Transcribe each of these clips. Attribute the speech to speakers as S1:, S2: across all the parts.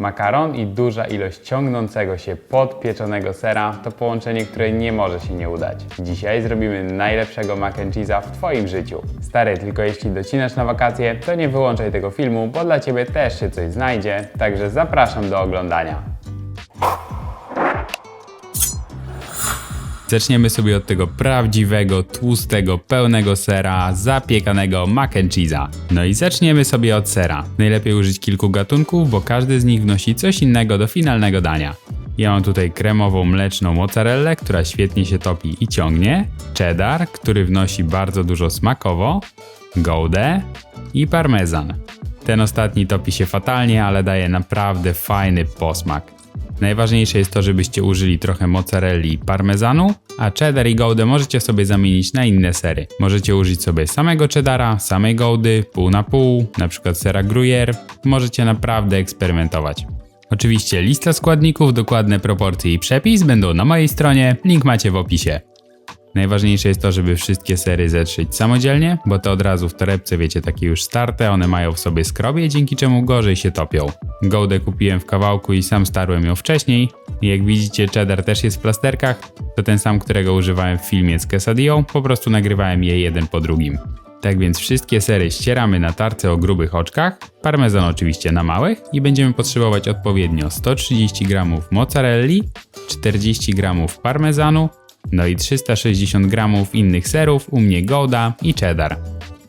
S1: Makaron i duża ilość ciągnącego się podpieczonego sera to połączenie, które nie może się nie udać. Dzisiaj zrobimy najlepszego mac and cheese'a w Twoim życiu. Stary, tylko jeśli docinasz na wakacje, to nie wyłączaj tego filmu, bo dla Ciebie też się coś znajdzie, także zapraszam do oglądania. Zaczniemy sobie od tego prawdziwego, tłustego, pełnego sera, zapiekanego mac and cheese'a. No i zaczniemy sobie od sera. Najlepiej użyć kilku gatunków, bo każdy z nich wnosi coś innego do finalnego dania. Ja mam tutaj kremową mleczną mozzarellę, która świetnie się topi i ciągnie, cheddar, który wnosi bardzo dużo smakowo, goudę i parmezan. Ten ostatni topi się fatalnie, ale daje naprawdę fajny posmak. Najważniejsze jest to, żebyście użyli trochę mozzarelli i parmezanu, a cheddar i goudę możecie sobie zamienić na inne sery. Możecie użyć sobie samego cheddara, samej goudy, pół na pół, na przykład sera gruyère. Możecie naprawdę eksperymentować. Oczywiście lista składników, dokładne proporcje i przepis będą na mojej stronie, link macie w opisie. Najważniejsze jest to, żeby wszystkie sery zetrzeć samodzielnie, bo to od razu w torebce wiecie takie już starte, one mają w sobie skrobie, dzięki czemu gorzej się topią. Goudę kupiłem w kawałku i sam starłem ją wcześniej. Jak widzicie cheddar też jest w plasterkach, to ten sam, którego używałem w filmie z quesadillą, po prostu nagrywałem je jeden po drugim. Tak więc wszystkie sery ścieramy na tarce o grubych oczkach, parmezan oczywiście na małych i będziemy potrzebować odpowiednio 130 g mozzarelli, 40 g parmezanu, no i 360 g innych serów, u mnie Gouda i cheddar.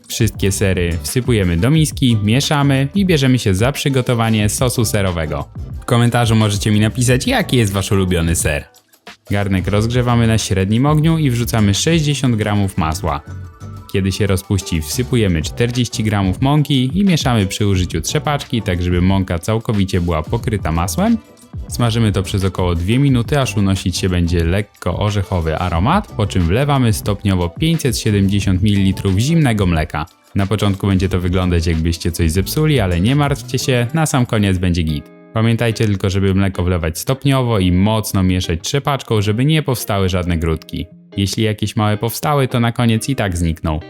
S1: Wszystkie sery wsypujemy do miski, mieszamy i bierzemy się za przygotowanie sosu serowego. W komentarzu możecie mi napisać, jaki jest wasz ulubiony ser. Garnek rozgrzewamy na średnim ogniu i wrzucamy 60 g masła. Kiedy się rozpuści, wsypujemy 40 g mąki i mieszamy przy użyciu trzepaczki, tak żeby mąka całkowicie była pokryta masłem. Smażymy to przez około 2 minuty, aż unosić się będzie lekko orzechowy aromat, po czym wlewamy stopniowo 570 ml zimnego mleka. Na początku będzie to wyglądać jakbyście coś zepsuli, ale nie martwcie się, na sam koniec będzie git. Pamiętajcie tylko, żeby mleko wlewać stopniowo i mocno mieszać trzepaczką, żeby nie powstały żadne grudki. Jeśli jakieś małe powstały, to na koniec i tak znikną.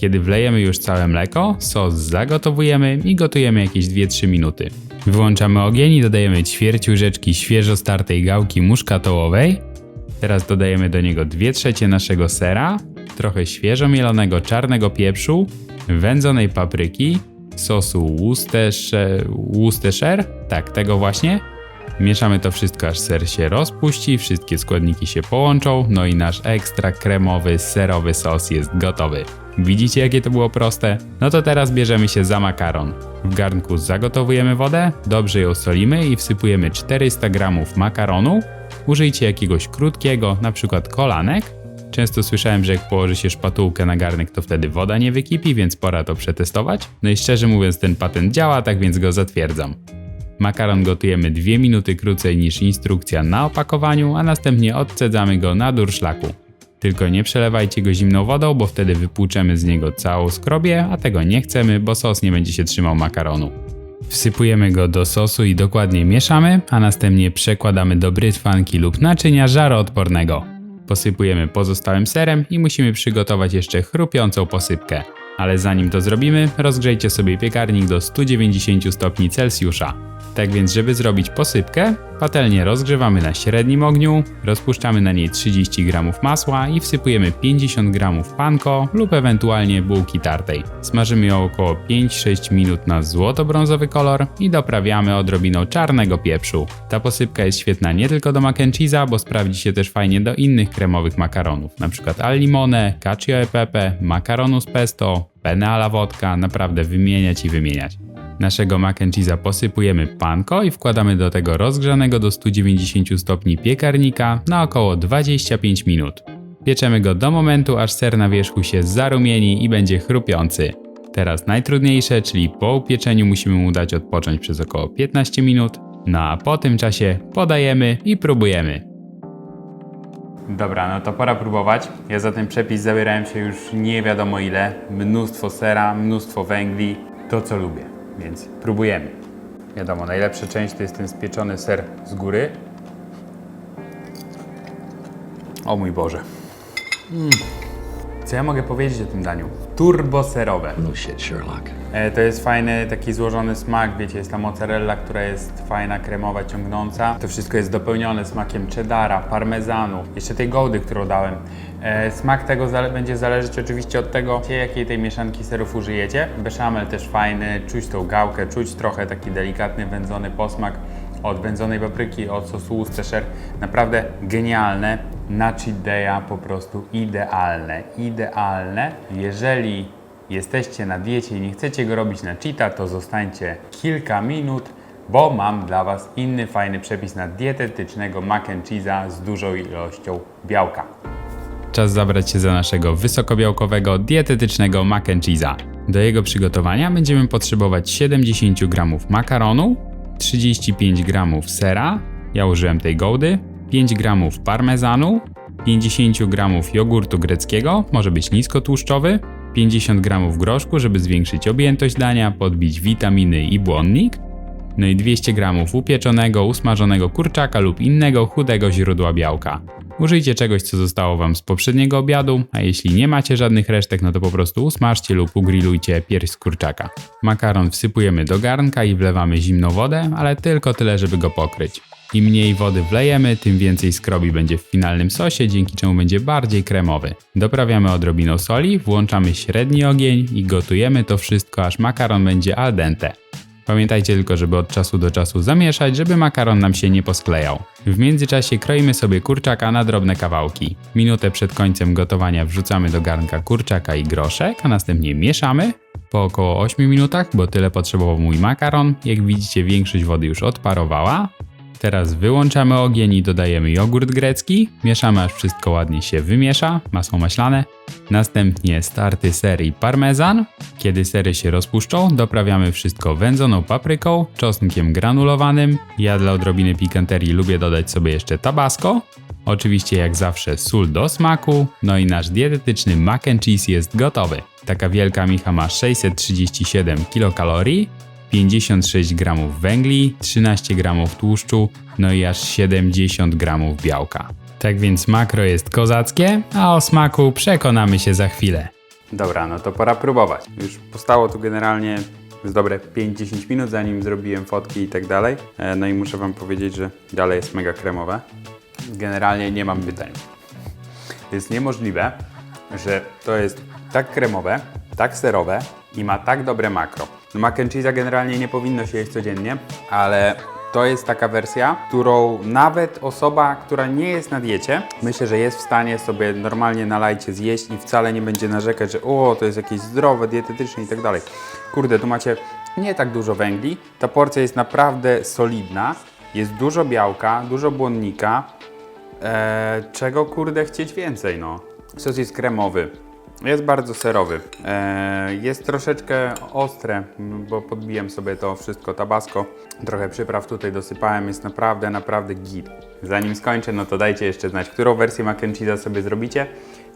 S1: Kiedy wlejemy już całe mleko, sos zagotowujemy i gotujemy jakieś 2-3 minuty. Wyłączamy ogień i dodajemy ćwierć łyżeczki świeżo startej gałki muszkatołowej. Teraz dodajemy do niego 2 trzecie naszego sera, trochę świeżo mielonego czarnego pieprzu, wędzonej papryki, sosu Worcestershire, tak, tego właśnie. Mieszamy to wszystko, aż ser się rozpuści, wszystkie składniki się połączą, no i nasz ekstra kremowy, serowy sos jest gotowy. Widzicie, jakie to było proste? No to teraz bierzemy się za makaron. W garnku zagotowujemy wodę, dobrze ją solimy i wsypujemy 400 g makaronu. Użyjcie jakiegoś krótkiego, na przykład kolanek. Często słyszałem, że jak położy się szpatułkę na garnek, to wtedy woda nie wykipi, więc pora to przetestować. No i szczerze mówiąc, ten patent działa, tak więc go zatwierdzam. Makaron gotujemy 2 minuty krócej niż instrukcja na opakowaniu, a następnie odcedzamy go na durszlaku. Tylko nie przelewajcie go zimną wodą, bo wtedy wypłuczemy z niego całą skrobię, a tego nie chcemy, bo sos nie będzie się trzymał makaronu. Wsypujemy go do sosu i dokładnie mieszamy, a następnie przekładamy do brytwanki lub naczynia żaroodpornego. Posypujemy pozostałym serem i musimy przygotować jeszcze chrupiącą posypkę. Ale zanim to zrobimy, rozgrzejcie sobie piekarnik do 190 stopni Celsjusza. Tak więc, żeby zrobić posypkę, patelnię rozgrzewamy na średnim ogniu, rozpuszczamy na niej 30 g masła i wsypujemy 50 g panko lub ewentualnie bułki tartej. Smażymy ją około 5-6 minut na złoto-brązowy kolor i doprawiamy odrobiną czarnego pieprzu. Ta posypka jest świetna nie tylko do mac and bo sprawdzi się też fajnie do innych kremowych makaronów, np. al limone, cacio e pepe, makaronu z pesto, penne alla vodka, naprawdę wymieniać i wymieniać. Naszego mac cheese'a posypujemy panko i wkładamy do tego rozgrzanego do 190 stopni piekarnika na około 25 minut. Pieczemy go do momentu, aż ser na wierzchu się zarumieni i będzie chrupiący. Teraz najtrudniejsze, czyli po upieczeniu musimy mu dać odpocząć przez około 15 minut, no a po tym czasie podajemy i próbujemy. Dobra, no to pora próbować. Ja za ten przepis zabierałem się już nie wiadomo ile. Mnóstwo sera, mnóstwo węgli, to co lubię, więc próbujemy. Wiadomo, najlepsza część to jest ten spieczony ser z góry. O mój Boże. Mm. Co ja mogę powiedzieć o tym daniu? Turbo serowe.
S2: No shit, Sherlock.
S1: E, To jest fajny, taki złożony smak, wiecie, jest ta mozzarella, która jest fajna, kremowa, ciągnąca. To wszystko jest dopełnione smakiem cheddara, parmezanu, jeszcze tej gołdy, którą dałem. E, Smak tego zale- będzie zależeć oczywiście od tego, jakiej tej mieszanki serów użyjecie. Beszamel też fajny, czuć tą gałkę, czuć trochę taki delikatny, wędzony posmak od wędzonej papryki, od sosu Worcestershire. Naprawdę genialne. Na cheat day'a po prostu idealne. Idealne. Jeżeli jesteście na diecie i nie chcecie go robić na cheata, to zostańcie kilka minut, bo mam dla Was inny fajny przepis na dietetycznego mac and cheese'a z dużą ilością białka. Czas zabrać się za naszego wysokobiałkowego, dietetycznego mac and cheese'a. Do jego przygotowania będziemy potrzebować 70 g makaronu, 35 g sera, ja użyłem tej gołdy, 5 g parmezanu, 50 g jogurtu greckiego, może być niskotłuszczowy, 50 g groszku, żeby zwiększyć objętość dania, podbić witaminy i błonnik, no i 200 g upieczonego, usmażonego kurczaka lub innego chudego źródła białka. Użyjcie czegoś, co zostało Wam z poprzedniego obiadu, a jeśli nie macie żadnych resztek, no to po prostu usmażcie lub ugrillujcie pierś z kurczaka. Makaron wsypujemy do garnka i wlewamy zimną wodę, ale tylko tyle, żeby go pokryć. Im mniej wody wlejemy, tym więcej skrobi będzie w finalnym sosie, dzięki czemu będzie bardziej kremowy. Doprawiamy odrobiną soli, włączamy średni ogień i gotujemy to wszystko, aż makaron będzie al dente. Pamiętajcie tylko, żeby od czasu do czasu zamieszać, żeby makaron nam się nie posklejał. W międzyczasie kroimy sobie kurczaka na drobne kawałki. Minutę przed końcem gotowania wrzucamy do garnka kurczaka i groszek, a następnie mieszamy. Po około 8 minutach, bo tyle potrzebował mój makaron, jak widzicie większość wody już odparowała. Teraz wyłączamy ogień i dodajemy jogurt grecki. Mieszamy aż wszystko ładnie się wymiesza, masło maślane. Następnie starty ser i parmezan. Kiedy sery się rozpuszczą, doprawiamy wszystko wędzoną papryką, czosnkiem granulowanym. Ja dla odrobiny pikanterii lubię dodać sobie jeszcze tabasco. Oczywiście jak zawsze sól do smaku. No i nasz dietetyczny mac and cheese jest gotowy. Taka wielka micha ma 637 kilokalorii. 56 gramów węgli, 13 gramów tłuszczu, no i aż 70 gramów białka. Tak więc makro jest kozackie, a o smaku przekonamy się za chwilę. Dobra, no to pora próbować. Już postało tu generalnie z dobre 5-10 minut, zanim zrobiłem fotki i tak dalej. E, No i muszę Wam powiedzieć, że dalej jest mega kremowe. Generalnie nie mam pytań. Jest niemożliwe, że to jest tak kremowe, tak serowe i ma tak dobre makro. Mac and generalnie nie powinno się jeść codziennie, ale to jest taka wersja, którą nawet osoba, która nie jest na diecie, myślę, że jest w stanie sobie normalnie na lajcie zjeść i wcale nie będzie narzekać, że o, to jest jakieś zdrowe, dietetyczne i tak dalej. Kurde, tu macie nie tak dużo węgli, ta porcja jest naprawdę solidna, jest dużo białka, dużo błonnika, Eee, czego kurde chcieć więcej, no. Sos jest kremowy. Jest bardzo serowy. Eee, jest troszeczkę ostre, bo podbiłem sobie to wszystko tabasco. Trochę przypraw tutaj dosypałem. Jest naprawdę, naprawdę git. Zanim skończę, no to dajcie jeszcze znać, którą wersję mac sobie zrobicie.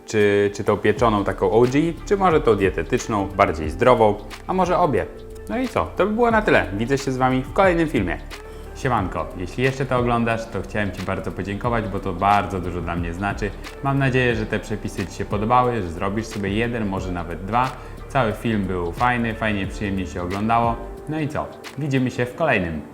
S1: Czy, czy tą pieczoną taką OG, czy może tą dietetyczną, bardziej zdrową, a może obie. No i co? To by było na tyle. Widzę się z Wami w kolejnym filmie. Siemanko, jeśli jeszcze to oglądasz, to chciałem Ci bardzo podziękować, bo to bardzo dużo dla mnie znaczy. Mam nadzieję, że te przepisy Ci się podobały, że zrobisz sobie jeden, może nawet dwa. Cały film był fajny, fajnie, przyjemnie się oglądało. No i co? Widzimy się w kolejnym.